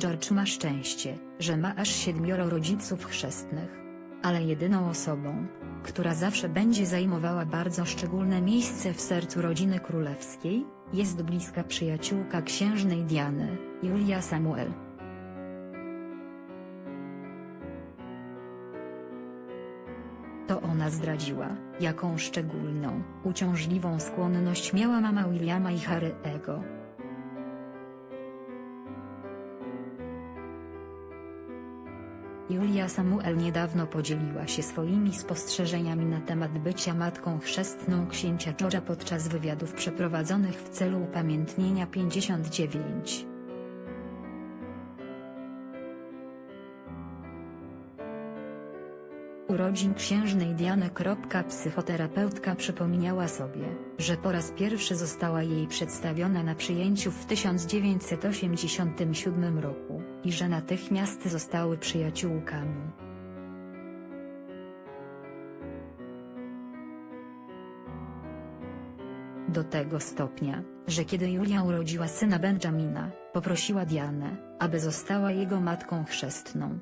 George ma szczęście, że ma aż siedmioro rodziców chrzestnych. Ale jedyną osobą, która zawsze będzie zajmowała bardzo szczególne miejsce w sercu rodziny królewskiej, jest bliska przyjaciółka księżnej Diany, Julia Samuel. To ona zdradziła, jaką szczególną, uciążliwą skłonność miała mama Williama i Harry'ego. Julia Samuel niedawno podzieliła się swoimi spostrzeżeniami na temat bycia matką chrzestną księcia George'a podczas wywiadów przeprowadzonych w celu upamiętnienia 59. urodzin księżnej Diany. Psychoterapeutka przypomniała sobie, że po raz pierwszy została jej przedstawiona na przyjęciu w 1987 roku, i że natychmiast zostały przyjaciółkami. Do tego stopnia, że kiedy Julia urodziła syna Benjamina, poprosiła Dianę, aby została jego matką chrzestną.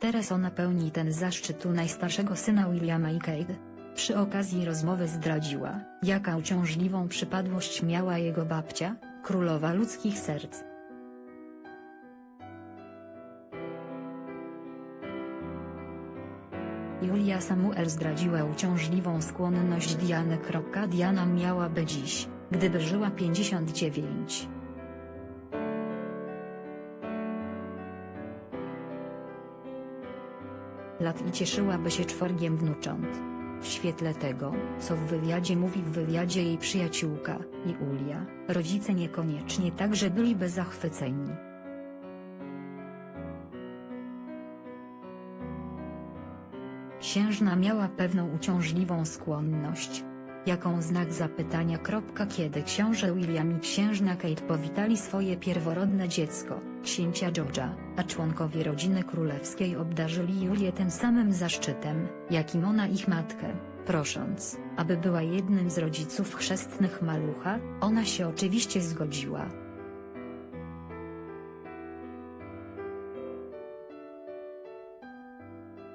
Teraz ona pełni ten zaszczyt u najstarszego syna Williama i Kate. Przy okazji rozmowy zdradziła, jaka uciążliwą przypadłość miała jego babcia, królowa ludzkich serc. Julia Samuel zdradziła uciążliwą skłonność Diany. Diana miałaby dziś, gdyby żyła 59. lat i cieszyłaby się czworgiem wnucząt. W świetle tego, co w wywiadzie mówi w wywiadzie jej przyjaciółka, Julia, rodzice niekoniecznie także byliby zachwyceni. Księżna miała pewną uciążliwą skłonność, jaką znak zapytania. Kiedy książę William i księżna Kate powitali swoje pierworodne dziecko, księcia George'a, a członkowie rodziny królewskiej obdarzyli Julię tym samym zaszczytem, jakim ona ich matkę, prosząc, aby była jednym z rodziców chrzestnych malucha, ona się oczywiście zgodziła.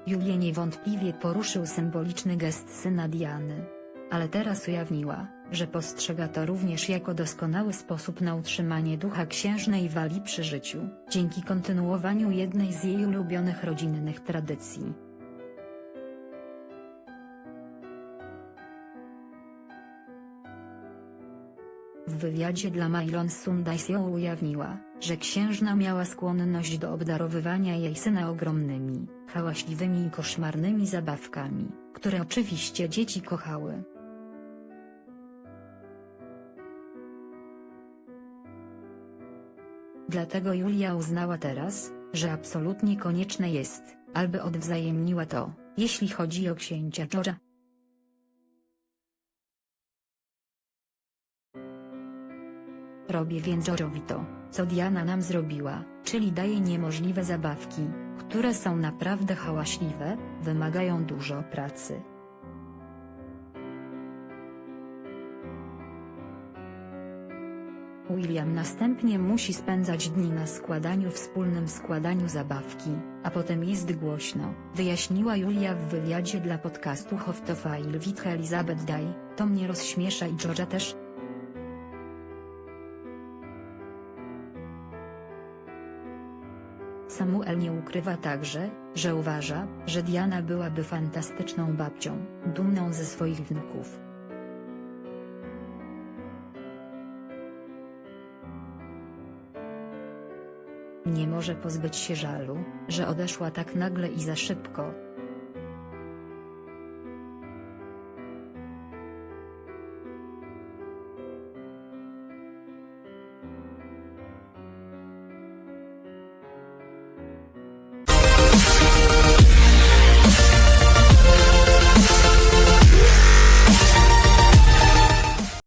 Julię niewątpliwie poruszył symboliczny gest syna Diany ale teraz ujawniła, że postrzega to również jako doskonały sposób na utrzymanie ducha księżnej Walii przy życiu, dzięki kontynuowaniu jednej z jej ulubionych rodzinnych tradycji. W wywiadzie dla Mailon Sunday ją ujawniła, że księżna miała skłonność do obdarowywania jej syna ogromnymi, hałaśliwymi i koszmarnymi zabawkami, które oczywiście dzieci kochały. Dlatego Julia uznała teraz, że absolutnie konieczne jest, aby odwzajemniła to, jeśli chodzi o księcia George'a. Robię więc George'owi to, co Diana nam zrobiła, czyli daje niemożliwe zabawki, które są naprawdę hałaśliwe, wymagają dużo pracy, William następnie musi spędzać dni na składaniu wspólnym składaniu zabawki, a potem jest głośno, wyjaśniła Julia w wywiadzie dla podcastu Hoftofile with Elizabeth Day, to mnie rozśmiesza i George'a też. Samuel nie ukrywa także, że uważa, że Diana byłaby fantastyczną babcią, dumną ze swoich wnuków. Nie może pozbyć się żalu, że odeszła tak nagle i za szybko,